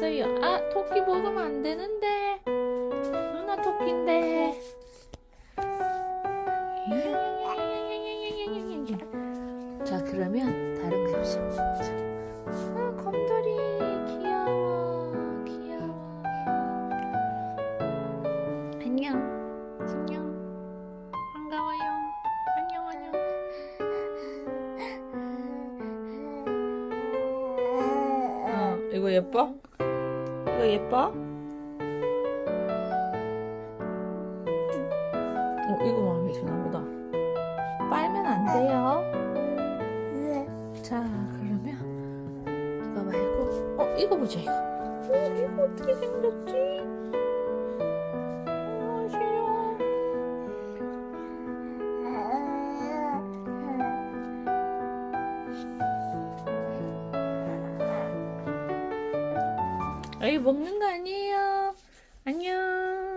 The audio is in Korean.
있어요. 아, 토끼 먹으면 안 되는데. 누나 토끼인데. 자, 그러면 다른 먹자. 아, 곰돌이 귀여워. 귀여워. 안녕. 안녕. 반가워요. 안녕, 안녕. 어, 이거 예뻐? 이거 예뻐? 어, 이거 마음에 드나 보다. 빨면 안 돼요. 자, 그러면 이거 말고, 어, 이거 보자, 이거. 어, 이거 어떻게 생겼지? 에이, 먹는 거 아니에요. 안녕.